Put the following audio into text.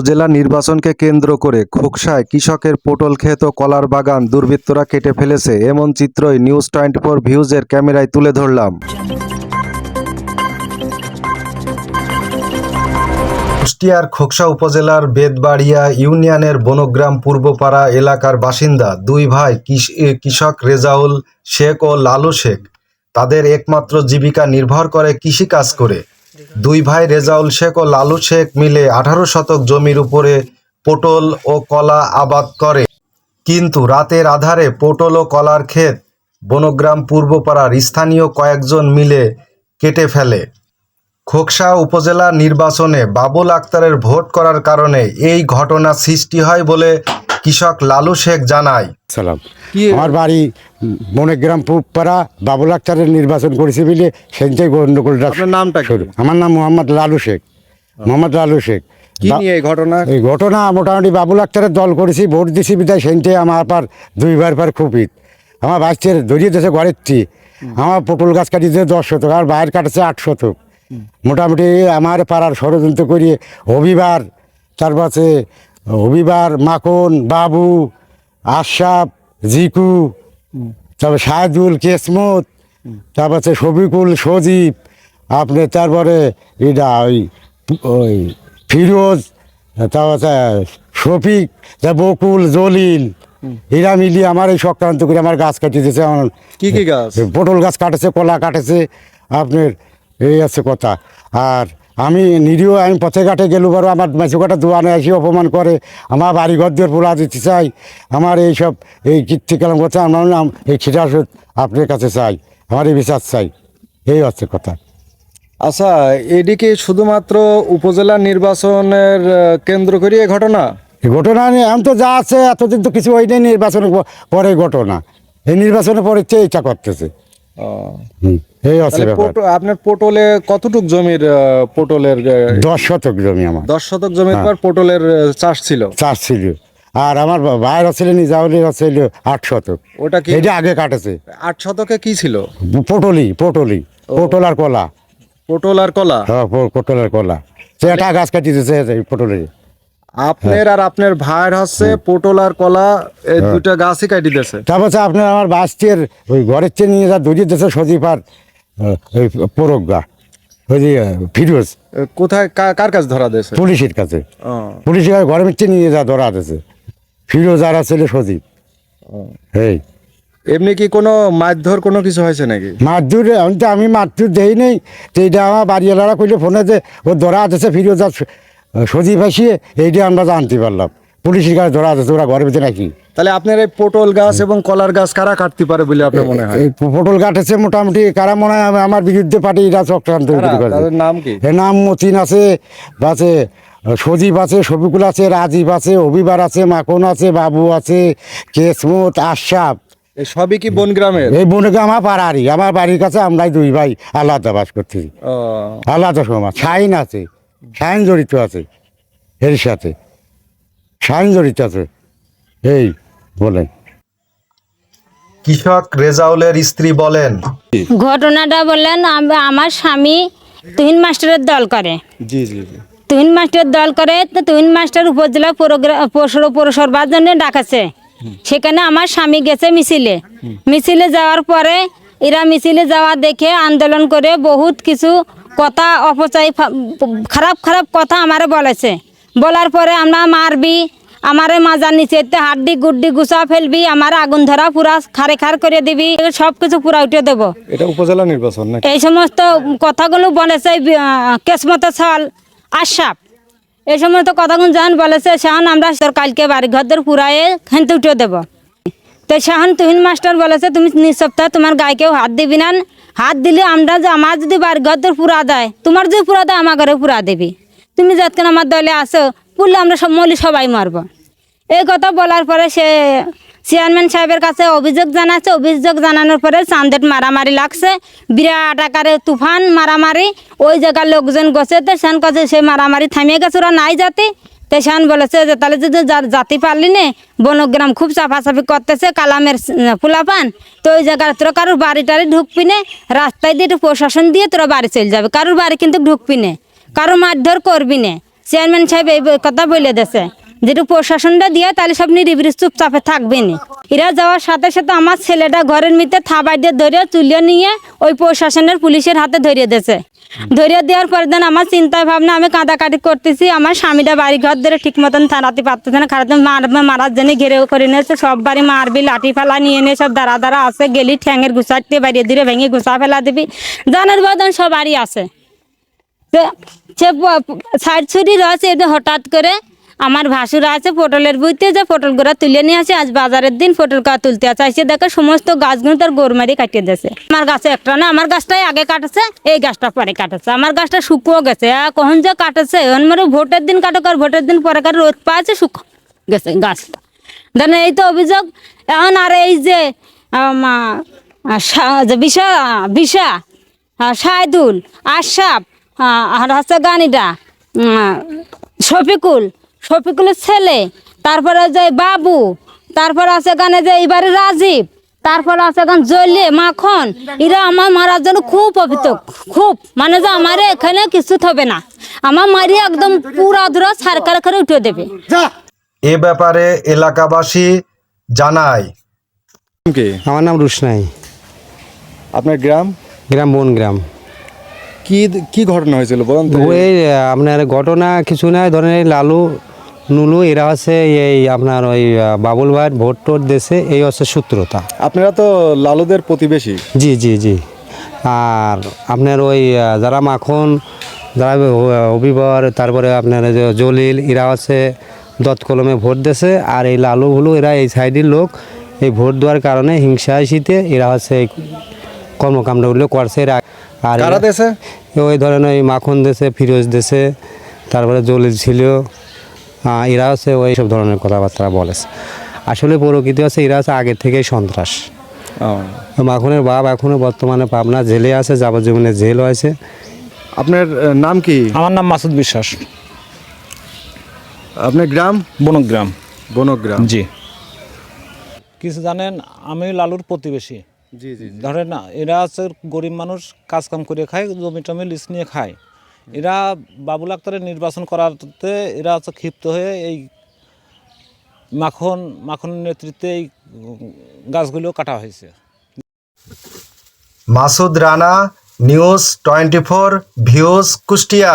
উপজেলা নির্বাচনকে কেন্দ্র করে খোকসায় কৃষকের পটল ক্ষেত কলার বাগান দুর্বৃত্তরা কেটে ফেলেছে। এমন চিত্রই নিউজ টোয়েন্টি ফোর ভিউজের ক্যামেরায় তুলে ধরলাম। কুষ্টিয়ার খোকসা উপজেলার বেদবাড়িয়া ইউনিয়নের বনগ্রাম পূর্বপাড়া এলাকার বাসিন্দা দুই ভাই কৃষ- কৃষক রেজাউল শেখ ও লালু শেখ। তাদের একমাত্র জীবিকা নির্ভর করে কৃষিকাজ করে। দুই ভাই রেজাউল শেখ ও লালু শেখ মিলে আঠারো শতক জমির উপরে পটল ও কলা আবাদ করে। কিন্তু রাতের আধারে পটল ও কলার ক্ষেত বনগ্রাম পূর্বপাড়ার স্থানীয় কয়েকজন মিলে কেটে ফেলে। খোকসা উপজেলা নির্বাচনে বাবুল আক্তারের ভোট করার কারণে এই ঘটনা সৃষ্টি হয় বলে কৃষক লালু শেখ জানায়। সালাম। আমার বাড়ি মনেগ্রাম পুপাড়া বাবুল আক্তারের নির্বাচন করেছি বলে সেটাই গন্ডগোলটা আপনার নামটা কি? শুরু। আমার নাম মোহাম্মদ লালু শেখ মোহাম্মদ লালু শেখ। কি বা- নিয়ে এই ঘটনা? এই ঘটনা মোটামুটি বাবুল আক্তারের দল করেছি ভোট দিছি বিদায় সেনটে আমার পার দুইবার পার খুপিত আমার বাচ্চার ধরিয়ে দিয়েছে ঘরের আমার পটল গাছ কাটিয়েছে দশ শতক আর বাইরে কাটেছে আট শতক। মোটামুটি আমার পাড়ার ষড়যন্ত্র করিয়ে হবিবার তারপর আছে হবিবার মাখন বাবু আশরাফ জিকু তারপর শাহদুল কেসমত তারপর শফিকুল সজীব আপনি তারপরে এটা ওই ওই ফিরোজ তারপর শফিক তা বকুল জলিল এরা মিলিয়ে আমার এই সংক্রান্ত করে আমার গাছ কাটিয়ে দিয়েছে আমার কি কি গাছ? পটল গাছ কাটেছে কলা কাটেছে আপনার এই আছে কথা। আর আমি নিরীহ আমি পথে ঘাটে গেলু বারো আমার মেসুকাটা দোয়ানে এসে অপমান করে আমার বাড়ি দিয়ে পোলা দিতে চাই আমার এই সব এই কীর্তি কালাম করছে আমার নাম এই খিটা ওষুধ আপনার কাছে চাই আমার এই বিচার চাই এই হচ্ছে কথা। আচ্ছা এদিকে শুধুমাত্র উপজেলা নির্বাচনের কেন্দ্র করে এই ঘটনা? ঘটনা নিয়ে এখন তো যা আছে এতদিন তো কিছু হয়নি নির্বাচনের পরে ঘটনা। এই নির্বাচনের পরে চেয়ে ইচ্ছা করতেছে? হুম, এই হচ্ছে ব্যাপার। আপনার পটলে কতটুক জমির পটলের দশ শতক জমি আমার। দশ শতক জমির হ্যাঁ। পর পটলের চাষ ছিল? চাষ ছিল। আর আমার ভাইয়ের ছিল নিজাউলির ছিল আট শতক। ওটা কি এটা আগে কাটেছে। আট শতকে কি ছিল? পটলি পটলি। পটল আর কলা। পটল আর কলা? হ্যাঁ পটল আর কলা। সে একটা গাছ কাটি দিয়েছে এই পটলের আপনার আর আপনার ভাইয়ের হচ্ছে পটল আর কলা এই হ্যাঁ। দুইটা গাছই কাটি দিয়েছে। তারপর আপনার আমার বাস্তির ওই ঘরের চেয়ে নিয়ে যা দড়িয়ে দিয়েছে সজীব আর ওই যে ফিরোজ। কোথায় কার কাছে ধরা দিয়েছে? পুলিশের কাছে। পুলিশের কাছে ঘরের চেয়ে নিয়ে যা ধরা দিয়েছে। ফিরোজ আর ছেলে সজীব। এই এমনি কি কোনো মারধর কোনো কিছু হয়েছে নাকি? মারধর আমি তো আমি মারধর দেই নেই। তো এইটা আমার বাড়িওয়ালারা কইলে ফোনে যে ও ধরা আছে ফিরোজ আর সজীব আসিয়ে এইটা আমরা জানতে পারলাম। পুলিশের কাছে ধরা আছে ওরা ঘরের ভিতরে নাকি? তাহলে আপনার এই পটল গাছ এবং কলার গাছ কারা কাটতে পারে বলে আপনার মনে হয়? এই পটল কাটেছে মোটামুটি কারা মনে হয় আমার বিরুদ্ধে পার্টি এরা চক্রান্ত কারা? তাদের নাম কি? এর নাম মতিন আছে আছে সজীব আছে শফিকুল আছে রাজীব আছে অভিবার আছে মাখন আছে বাবু আছে কেসমত এই সবই কি বন গ্রামের? এই বোনকে আমার পাড়ারই আমার বাড়ির কাছে আমরাই দুই ভাই আলাদা বাস করছি। আলাদা সমাজ শাইন আছে শাইন জড়িত আছে এর সাথে। শাইন জড়িত আছে এই। বলেন। কৃষক রেজাউলের স্ত্রী বলেন ঘটনাটা বললেন আমার স্বামী তুহিন মাস্টারের দল করে। জি জি তুহিন মাস্টার দল করে তো তুহিন মাস্টার উপজেলা পৌরসভার জন্য ডাকাছে। সেখানে আমার স্বামী গেছে মিছিলে। মিছিলে যাওয়ার পরে এরা মিছিলে যাওয়া দেখে আন্দোলন করে বহুত কিছু কথা অপচয় খারাপ খারাপ কথা আমারে বলেছে। বলার পরে আমরা মারবি আমারে মাজার নিচে হাড্ডি গুড্ডি গুছা ফেলবি আমার আগুন ধরা পুরা খারে খার করে দিবি সব কিছু পুরা উঠে দেবো। এটা উপজেলা নির্বাচন এই সমস্ত কথাগুলো বলেছে কেসমত সাল আশাপ এই সমস্ত কথাগুলো যখন বলেছে সেখন আমরা তোর কালকে বাড়ি ঘরদের পুরায়ে খেনতে উঠে দেবো। তো সেখন তুহিন মাস্টার বলেছে তুমি নিঃসপ্তাহ তোমার গায়ে কেউ হাত দিবি না হাত দিলে আমরা যে আমার যদি বাড়ি ঘরদের পুরা দেয় তোমার যদি পুরা দেয় আমার ঘরে পুরা দিবি। তুমি যতক্ষণ আমার দলে আসো পুরলে আমরা সব মলি সবাই মারবো। এই কথা বলার পরে সে চেয়ারম্যান সাহেবের কাছে অভিযোগ জানাচ্ছে। অভিযোগ জানানোর পরে চান্দেট মারামারি লাগছে। বিরাট আকারে তুফান, মারামারি। ওই জায়গার লোকজন গছে, তো সেন কাছে সে মারামারি থামিয়ে গেছে। ওরা নাই জাতি। তো সেন বলেছে যে, তাহলে যদি জাতি পারলি নে, বনগ্রাম খুব চাপাচাপি করতেছে, কালামের ফুলাপান। তো ওই জায়গায় তোরা কারোর বাড়ি টাড়ি ঢুকবি নে, রাস্তায় দিয়ে প্রশাসন দিয়ে তোরা বাড়ি চলে যাবে। কারোর বাড়ি কিন্তু ঢুকবি নে। কারোর মারধর করবি নে। চেয়ারম্যান সাহেব এই কথা বলে দিয়েছে। যেটু প্রশাসনটা দিয়ে, তাহলে সব নিরিবিরি চুপচাপে থাকবে না। এরা যাওয়ার সাথে সাথে আমার ছেলেটা ঘরের মধ্যে থাবাই দিয়ে ধরে তুলে নিয়ে ওই প্রশাসনের পুলিশের হাতে ধরিয়ে দিয়েছে। ধরিয়ে দেওয়ার পরে দেন আমার চিন্তা ভাবনা, আমি কাঁদাকাটি করতেছি। আমার স্বামীটা বাড়ি ঘর ধরে ঠিক মতন থানাতে পারতেছে না। খারাপ মারবে মারার জন্য ঘেরে করে নিয়েছে। সব বাড়ি মারবি, লাঠি ফেলা নিয়ে নিয়ে সব দাঁড়া দাঁড়া আছে। গেলি ঠ্যাঙের গুছাতে, বাড়িয়ে দিলে ভেঙে গুছা ফেলা দিবি। জানের বদন সব বাড়ি আছে। সে- সে সাইড ছুরি রয়েছে এটা হঠাৎ করে আমার ভাসুর আছে পটলের বইতে যে পটল গোড়া তুলে নিয়ে আসে আজ বাজারের দিন পটল কা তুলতে চাইছে দেখে সমস্ত গাছগুলো তার গোর মারি কাটিয়ে দিয়েছে। আমার গাছে একটা না আমার গাছটাই আগে কাটেছে এই গাছটা পরে কাটেছে। আমার গাছটা শুকিয়ে গেছে কখন যে কাটেছে এখন মানে ভোটের দিন কাটুক আর ভোটের দিন পরে কাটে রোদ পাচ্ছে শুকো গেছে গাছটা। দেন এই তো অভিযোগ এখন আর এই যে বিশা আহ, সাইদুল আশাফ আর হচ্ছে গানিটা শফিকুল শফিকুলের ছেলে তারপরে যে বাবু তারপর আছে গানে যে এবারে রাজীব তারপর আছে গান জলে মাখন এরা আমার মারার জন্য খুব অভিত খুব মানে যে আমার এখানে কিছু হবে না। আমার মারি একদম পুরা ধুরা সরকার করে উঠে দেবে। এ ব্যাপারে এলাকাবাসী জানায়। আমার নাম রুশনাই। আপনার গ্রাম? গ্রাম বনগ্রাম। কি কি ঘটনা হয়েছিল বলুন তো? ওই আপনার ঘটনা কিছু নাই। ধরেন এই লালু নুলু এরা হচ্ছে এই আপনার ওই বাবুল ভাইয়ের ভোট টোট দেশে এই হচ্ছে সূত্রতা আপনারা তো লালুদের প্রতিবেশী। জি জি জি। আর আপনার ওই যারা মাখন যারা অভিবর তারপরে আপনার জলিল এরা হচ্ছে দত কলমে ভোট দেছে আর এই লালু হুলু এরা এই সাইডের লোক। এই ভোট দেওয়ার কারণে হিংসা শীতে এরা হচ্ছে এই কর্মকাণ্ডগুলো করছে। এরা আর কারা দেশে ওই ধরেন ওই মাখন দেশে ফিরোজ দেশে তারপরে জলিল ছিল। এরা হচ্ছে ওই সব ধরনের কথাবার্তা বলেছে আসলে প্রকৃতি হচ্ছে এরা হচ্ছে আগের থেকেই সন্ত্রাস। মাখনের বাপ এখনও বর্তমানে পাবনা জেলে আছে যাবজ্জীবনে জেল হয়েছে। আপনার নাম কি? আমার নাম মাসুদ বিশ্বাস। আপনার গ্রাম? বনগ্রাম। বনগ্রাম। জি। কিছু জানেন আমি লালুর প্রতিবেশী। জি জি ধরেন না এরা আছে গরিব মানুষ কাজ কাম করে খায় জমি টমি লিস নিয়ে খায়। এরা বাবুল আক্তারের নির্বাচন করাতে এরা হচ্ছে ক্ষিপ্ত হয়ে এই মাখন মাখনের নেতৃত্বে এই গাছগুলো কাটা হয়েছে। Masud Rana news twenty four views Kushtia.